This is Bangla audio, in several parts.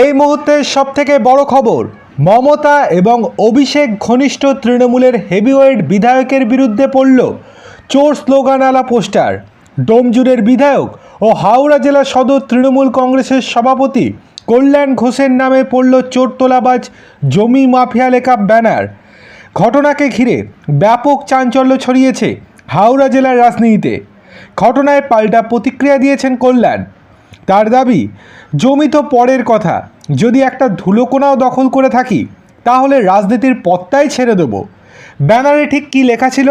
এই মুহূর্তের সব থেকে বড় খবর, মমতা এবং অভিষেক ঘনিষ্ঠ তৃণমূলের হেভিওয়েট বিধায়কের বিরুদ্ধে পড়ল চোর স্লোগানওয়ালা পোস্টার। ডোমজুরের বিধায়ক ও হাওড়া জেলা সদর তৃণমূল কংগ্রেসের সভাপতি কল্যাণ ঘোষের নামে পড়ল চোর তোলাবাজ জমি মাফিয়া লেখা ব্যানার। ঘটনাকে ঘিরে ব্যাপক চাঞ্চল্য ছড়িয়েছে হাওড়া জেলার রাজনীতিতে। ঘটনায় পাল্টা প্রতিক্রিয়া দিয়েছেন কল্যাণ। তার দাবি, জমি তো পরের কথা। যদি একটা ধুলোকোনাও দখল করে থাকি, তাহলে রাজনীতির পথটাই ছেড়ে দেবো। ব্যানারে ঠিক কী লেখা ছিল?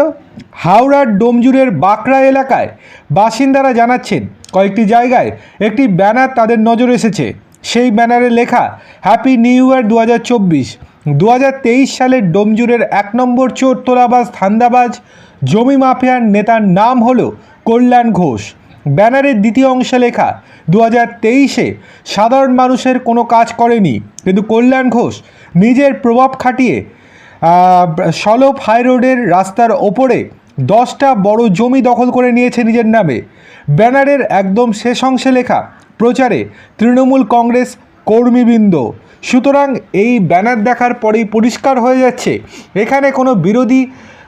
হাওড়ার ডোমজুরের বাঁকড়া এলাকায় বাসিন্দারা জানাচ্ছেন, কয়েকটি জায়গায় একটি ব্যানার তাদের নজর এসেছে। সেই ব্যানারে লেখা, হ্যাপি নিউ ইয়ার দু হাজার চব্বিশ। দু হাজার তেইশ সালের ডোমজুরের এক নম্বর চোর তোলাবাজ, ধান্দাবাজ, জমি মাফিয়ার নেতার নাম হলো কল্যাণ ঘোষ। ব্যানারের দ্বিতীয় অংশে লেখা দু হাজার তেইশে সাধারণ মানুষের কোনো কাজ করেনি, কিন্তু কল্যাণ ঘোষ নিজের প্রভাব খাটিয়ে সলভ হাই রোডের রাস্তার ওপরে দশটা বড় জমি দখল করে নিয়েছে নিজের নামে। ব্যানারের একদম শেষ অংশে লেখা, প্রচারে তৃণমূল কংগ্রেস কর্মীবৃন্দ। সুতরাং এই ব্যানার দেখার পরেই পরিষ্কার হয়ে যাচ্ছে, এখানে কোনো বিরোধী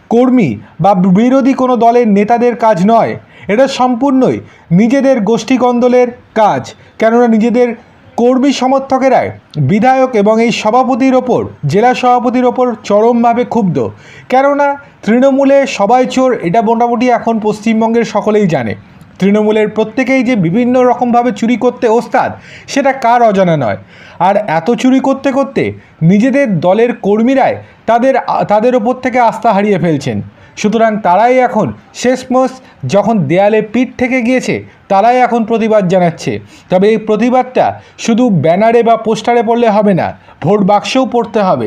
কর্মী বা বিরোধী কোনো দলের নেতাদের কাজ নয়। এটা সম্পূর্ণই নিজেদের গোষ্ঠীকন্দলের কাজ। কেননা নিজেদের কর্মী সমর্থকেরাই বিধায়ক এবং এই সভাপতির ওপর, জেলা সভাপতির ওপর চরমভাবে ক্ষুব্ধ। কেননা তৃণমূলে সবাই চোর, এটা মোটামুটি এখন পশ্চিমবঙ্গের সকলেই জানে। তৃণমূলের প্রত্যেকেই যে বিভিন্ন রকমভাবে চুরি করতে ওস্তাদ, সেটা কার অজানা নয়। আর এত চুরি করতে করতে নিজেদের দলের কর্মীরাই তাদের তাদের ওপর থেকে আস্থা হারিয়ে ফেলছেন। সুতরাং তারাই এখন শেষমশ যখন দেয়ালে পিঠ থেকে গিয়েছে, তারাই এখন প্রতিবাদ জানাচ্ছে। তবে এই প্রতিবাদটা শুধু ব্যানারে বা পোস্টারে পড়লে হবে না, ভোট বাক্সেও পড়তে হবে।